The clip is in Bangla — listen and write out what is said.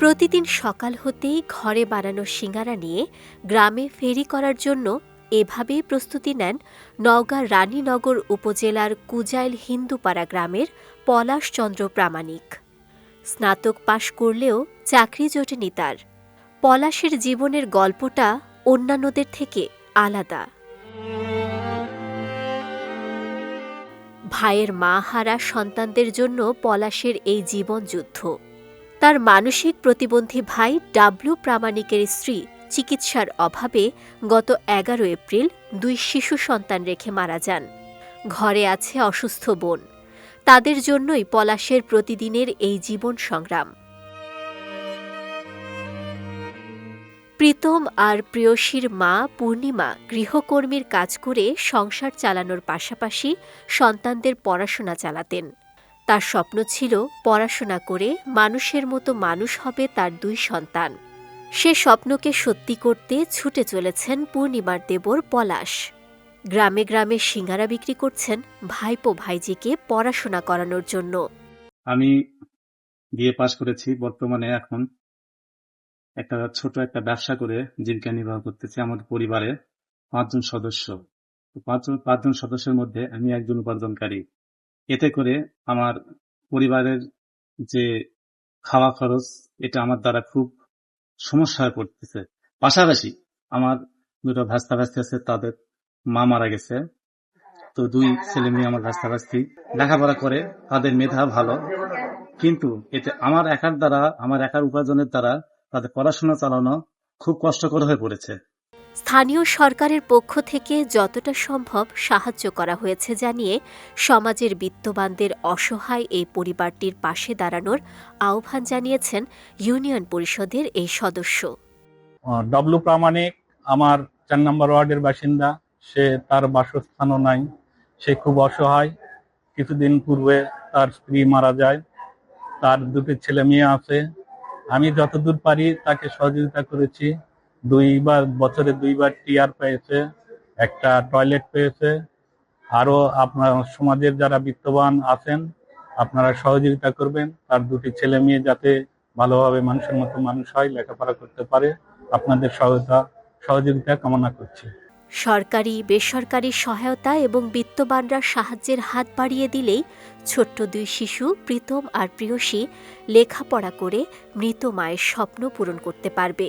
প্রতিদিন সকাল হতেই ঘরে বানানো সিঙ্গারা নিয়ে গ্রামে ফেরি করার জন্য এভাবেই প্রস্তুতি নেন নওগাঁ রানীনগর উপজেলার কুজাইল হিন্দুপাড়া গ্রামের পলাশচন্দ্র প্রামাণিক। স্নাতক পাশ করলেও চাকরি জোটেনি তার। পলাশের জীবনের গল্পটা অন্যান্যদের থেকে আলাদা। ভাইয়ের মা হারা সন্তানদের জন্য পলাশের এই জীবনযুদ্ধ। তার মানসিক প্রতিবন্ধী ভাই ডাবলু প্রামাণিকের স্ত্রী চিকিৎসার অভাবে গত এগারো এপ্রিল দুই শিশু সন্তান রেখে মারা যান। ঘরে আছে অসুস্থ বোন। তাদের জন্যই পলাশের প্রতিদিনের এই জীবন সংগ্রাম। প্রীতম আর প্রিয়সীর মা পূর্ণিমা গৃহকর্মীর কাজ করে সংসার চালানোর পাশাপাশি সন্তানদের পড়াশোনা চালাতেন। তার স্বপ্ন ছিল পড়াশোনা করে মানুষের মতো মানুষ হবে তার দুই সন্তান। সে স্বপ্নকে সত্যি করতে ছুটে চলেছেন পূর্ণিমার দেবর পলাশ। গ্রামে গ্রামে সিঙ্গারা বিক্রি করছেন ভাইপো ভাইজিকে পড়াশোনা করানোর জন্য। আমি বিয়ে পাশ করেছি, বর্তমানে এখন একটা ছোট একটা ব্যবসা করে জীবিকা নির্বাহ করতেছি আমার পরিবারে পাঁচজন সদস্য। পাঁচজন পাঁচজন সদস্যের মধ্যে আমি একজন উপার্জনকারী। এতে করে আমার পরিবারের যে খাওয়া খরচ, এটা আমার দ্বারা খুব সমস্যা হয়ে পড়তেছে। পাশাপাশি আমার দুটো ভাস্তা ভাস্তি আছে, তাদের মা মারা গেছে। তো দুই ছেলে মেয়ে আমার ভাস্তা ভাস্তি লেখাপড়া করে, তাদের মেধা ভালো। কিন্তু এতে আমার একার দ্বারা, আমার একার উপার্জনের দ্বারা তাদের পড়াশোনা চালানো খুব কষ্টকর হয়ে পড়েছে। স্থানীয় সরকারের পক্ষ থেকে যতটা সম্ভব সাহায্য করা হয়েছে জানিয়ে সমাজের বিত্তবানদের অসহায় এই পরিবারটির পাশে দাঁড়ানোর আহ্বান জানিয়েছেন ইউনিয়ন পরিষদের এই সদস্য। ডব্লু প্রামাণিক, আমার চার নম্বর ওয়ার্ডের বাসিন্দা, সে তার বাসস্থানও নাই, সে খুব অসহায়। কিছুদিন পূর্বে তার স্ত্রী মারা যায়, তার দুটি ছেলে মেয়ে আছে। আমি যতদূর পারি তাকে সহযোগিতা করেছি। দুইবার, বছরে দুইবার টিয়ার পেয়েছে, একটা টয়লেট পেয়েছে। আরও আপনার সমাজের যারা বিত্তবান আছেন, আপনারা সহযোগিতা করবেন। তার দুটি ছেলে মেয়ে যাতে ভালোভাবে মানুষের মতো মানুষ হয়, লেখাপড়া করতে পারে, আপনাদের সহায়তা, সহযোগিতা কামনা করছি। সরকারি, বেসরকারি সহায়তা এবং বিত্তবানরা সাহায্যের হাত বাড়িয়ে দিলেই ছোট্ট দুই শিশু, প্রীতম আর প্রিয়সী, লেখাপড়া করে মৃত মায়ের স্বপ্ন পূরণ করতে পারবে।